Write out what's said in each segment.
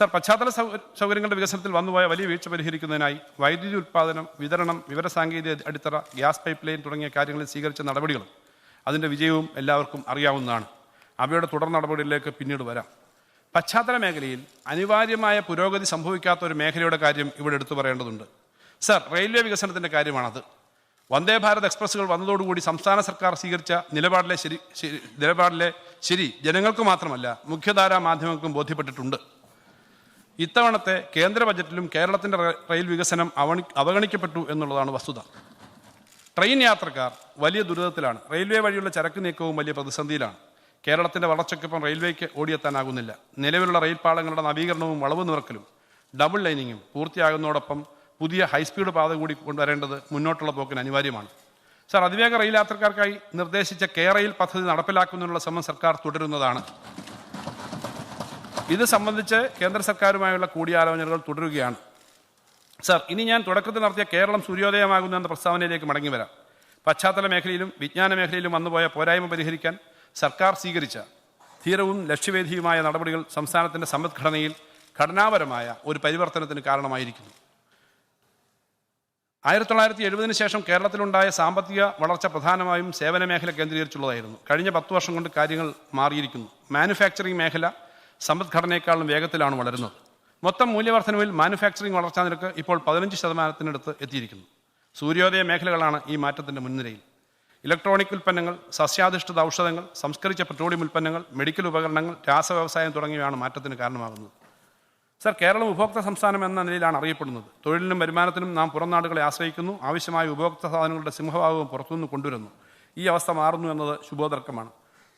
Sir പശ്ചാത്തല സൗകര്യങ്ങളുടെ വികസനത്തിൽ വന്നുപോയ വലിയ വീഴ്ച പരിഹരിക്കുന്നതിനായി വൈദ്യുതി ഉൽപ്പാദനം വിതരണം വിവര സാങ്കേതിക അടിത്തറ ഗ്യാസ് പൈപ്പ് ലൈൻ തുടങ്ങിയ കാര്യങ്ങളിൽ സ്വീകരിച്ച നടപടികളും അതിന്റെ വിജയവും എല്ലാവർക്കും അറിയാവുന്നതാണ്. അവയുടെ തുടർ നടപടികളിലേക്ക് പിന്നീട് വരാം. പശ്ചാത്തല മേഖലയിൽ അനിവാര്യമായ പുരോഗതി സംഭവിക്കാത്ത ഒരു മേഖലയുടെ കാര്യം ഇവിടെ എടുത്തു പറയേണ്ടതുണ്ട്. സർ റെയിൽവേ വികസനത്തിന്റെ കാര്യമാണത്. വന്ദേ ഭാരത് എക്സ്പ്രസ്സുകൾ വന്നതോടുകൂടി സംസ്ഥാന സർക്കാർ സ്വീകരിച്ച നിലപാടിലെ ശരി നിലപാടിലെ ശരി ജനങ്ങൾക്ക് മാത്രമല്ല മുഖ്യധാരാ മാധ്യമങ്ങൾക്കും ബോധ്യപ്പെട്ടിട്ടുണ്ട്. ഇത്തവണത്തെ കേന്ദ്ര ബജറ്റിലും കേരളത്തിന്റെ റെയിൽ വികസനം അവഗണിക്കപ്പെട്ടു എന്നുള്ളതാണ് വസ്തുത. ട്രെയിൻ യാത്രക്കാർ വലിയ ദുരിതത്തിലാണ്. റെയിൽവേ വഴിയുള്ള ചരക്ക് നീക്കവും വലിയ പ്രതിസന്ധിയിലാണ്. കേരളത്തിന്റെ വളർച്ചയ്ക്കൊപ്പം റെയിൽവേക്ക് ഓടിയെത്താനാകുന്നില്ല. നിലവിലുള്ള റെയിൽ പാളങ്ങളുടെ നവീകരണവും വളവ് നിറക്കലും ഡബിൾ ലൈനിങ്ങും പൂർത്തിയാകുന്നതോടൊപ്പം പുതിയ ഹൈസ്പീഡ് പാത കൂടി കൊണ്ടുവരേണ്ടത് മുന്നോട്ടുള്ള പോക്കിന് അനിവാര്യമാണ്. സാർ അതിവേഗ റെയിൽ യാത്രക്കാർക്കായി നിർദ്ദേശിച്ച കെ റെയിൽ പദ്ധതി നടപ്പിലാക്കുന്നതിനുള്ള ശ്രമം സർക്കാർ തുടരുന്നതാണ്. ഇത് സംബന്ധിച്ച് കേന്ദ്ര സർക്കാരുമായുള്ള കൂടിയാലോചനകൾ തുടരുകയാണ്. സർ ഇനി ഞാൻ തുടക്കത്തിൽ നടത്തിയ കേരളം സൂര്യോദയമാകുന്നു എന്ന പ്രസ്താവനയിലേക്ക് മടങ്ങി വരാം. പശ്ചാത്തല മേഖലയിലും വിജ്ഞാന മേഖലയിലും വന്നുപോയ പോരായ്മ പരിഹരിക്കാൻ സർക്കാർ സ്വീകരിച്ച ധീരവും ലക്ഷ്യവേദിയുമായ നടപടികൾ സംസ്ഥാനത്തിന്റെ സമ്പദ്ഘടനയിൽ ഘടനാപരമായ ഒരു പരിവർത്തനത്തിന് കാരണമായിരിക്കുന്നു. ആയിരത്തി തൊള്ളായിരത്തി എഴുപതിന് ശേഷം കേരളത്തിലുണ്ടായ സാമ്പത്തിക വളർച്ച പ്രധാനമായും സേവന മേഖല കേന്ദ്രീകരിച്ചുള്ളതായിരുന്നു. കഴിഞ്ഞ പത്ത് വർഷം കൊണ്ട് കാര്യങ്ങൾ മാറിയിരിക്കുന്നു. മാനുഫാക്ചറിംഗ് മേഖല സമ്പദ്ഘടനയെക്കാളും വേഗത്തിലാണ് വളരുന്നത്. മൊത്തം മൂല്യവർദ്ധനവിൽ മാനുഫാക്ചറിംഗ് വളർച്ചാ നിരക്ക് ഇപ്പോൾ പതിനഞ്ച് ശതമാനത്തിനടുത്ത് എത്തിയിരിക്കുന്നു. സൂര്യോദയ മേഖലകളാണ് ഈ മാറ്റത്തിന്റെ മുൻനിരയിൽ. ഇലക്ട്രോണിക് ഉൽപ്പന്നങ്ങൾ സസ്യാധിഷ്ഠിത ഔഷധങ്ങൾ സംസ്കരിച്ച പെട്രോളിയം ഉൽപ്പന്നങ്ങൾ മെഡിക്കൽ ഉപകരണങ്ങൾ രാസവ്യവസായം തുടങ്ങിയവയാണ് മാറ്റത്തിന് കാരണമാകുന്നത്. സർ കേരളം ഉപഭോക്തൃ സംസ്ഥാനം എന്ന നിലയിലാണ് അറിയപ്പെടുന്നത്. തൊഴിലിനും വരുമാനത്തിനും നാം പുറം നാടുകളെ ആശ്രയിക്കുന്നു. ആവശ്യമായ ഉപഭോക്തൃ സാധനങ്ങളുടെ സിംഹഭാവവും പുറത്തുനിന്ന് കൊണ്ടുവരുന്നു. ഈ അവസ്ഥ മാറുന്നു എന്നത് ശുഭോദർക്കമാണ്.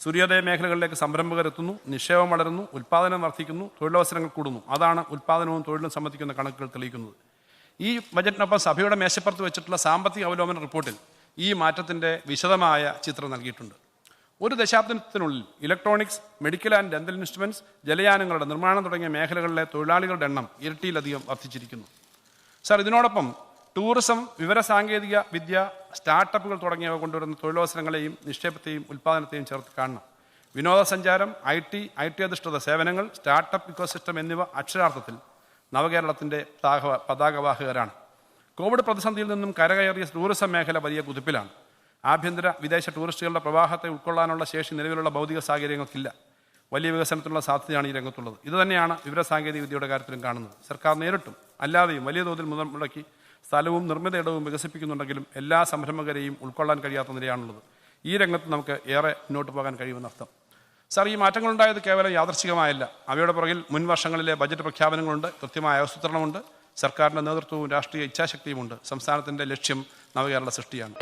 സൂര്യോദയ മേഖലകളിലേക്ക് സംരംഭകർ എത്തുന്നു നിക്ഷേപം വളരുന്നു ഉൽപ്പാദനം വർദ്ധിക്കുന്നു തൊഴിലവസരങ്ങൾ കൂടുന്നു. അതാണ് ഉൽപ്പാദനവും തൊഴിലും സംബന്ധിക്കുന്ന കണക്കുകൾ തെളിയിക്കുന്നത്. ഈ ബജറ്റിനൊപ്പം സഭയുടെ മേശപ്പുറത്ത് വെച്ചിട്ടുള്ള സാമ്പത്തിക അവലോകന റിപ്പോർട്ടിൽ ഈ മാറ്റത്തിന്റെ വിശദമായ ചിത്രം നൽകിയിട്ടുണ്ട്. ഒരു ദശാബ്ദത്തിനുള്ളിൽ electronics medical and dental instruments ജലയാനങ്ങളുടെ നിർമ്മാണം തുടങ്ങിയ മേഖലകളിലെ തൊഴിലാളികളുടെ എണ്ണം ഇരട്ടിയിലധികം വർദ്ധിച്ചിരിക്കുന്നു. സാർ ഇതിനോടൊപ്പം ടൂറിസം വിവരസാങ്കേതിക വിദ്യ സ്റ്റാർട്ടപ്പുകൾ തുടങ്ങിയവ കൊണ്ടുവരുന്ന തൊഴിലവസരങ്ങളെയും നിക്ഷേപത്തെയും ഉൽപ്പാദനത്തെയും ചേർത്ത് കാണണം. വിനോദസഞ്ചാരം ഐ ടി ഐ ടി അധിഷ്ഠിത സേവനങ്ങൾ സ്റ്റാർട്ടപ്പ് ഇക്കോസിസ്റ്റം എന്നിവ അക്ഷരാർത്ഥത്തിൽ നവകേരളത്തിന്റെ പതാക പതാകവാഹകരാണ്. കോവിഡ് പ്രതിസന്ധിയിൽ നിന്നും കരകയറിയ ടൂറിസം മേഖല വലിയ കുതിപ്പിലാണ്. ആഭ്യന്തര വിദേശ ടൂറിസ്റ്റുകളുടെ പ്രവാഹത്തെ ഉൾക്കൊള്ളാനുള്ള ശേഷി നിലവിലുള്ള ഭൗതിക സാഹചര്യങ്ങൾക്കില്ല. വലിയ വികസനത്തിനുള്ള സാധ്യതയാണ് ഈ രംഗത്തുള്ളത്. ഇതുതന്നെയാണ് വിവരസാങ്കേതിക വിദ്യയുടെ കാര്യത്തിലും കാണുന്നത്. സർക്കാർ നേരിട്ടും അല്ലാതെയും വലിയ തോതിൽ മുതൽ മുടക്കി സ്ഥലവും നിർമ്മിത ഇടവും വികസിപ്പിക്കുന്നുണ്ടെങ്കിലും എല്ലാ സംരംഭകരെയും ഉൾക്കൊള്ളാൻ കഴിയാത്ത നിലയാണുള്ളത്. ഈ രംഗത്ത് നമുക്ക് ഏറെ മുന്നോട്ട് പോകാൻ കഴിയുമെന്നർത്ഥം സാർ ഈ മാറ്റങ്ങളുണ്ടായത് കേവലം യാദർശികമായല്ല അവയുടെ പുറകിൽ മുൻ വർഷങ്ങളിലെ ബജറ്റ് പ്രഖ്യാപനങ്ങളുണ്ട് കൃത്യമായ ആസൂത്രണമുണ്ട് സർക്കാരിന്റെ നേതൃത്വവും രാഷ്ട്രീയ ഇച്ഛാശക്തിയുമുണ്ട്. സംസ്ഥാനത്തിന്റെ ലക്ഷ്യം നവകേരള സൃഷ്ടിയാണ്.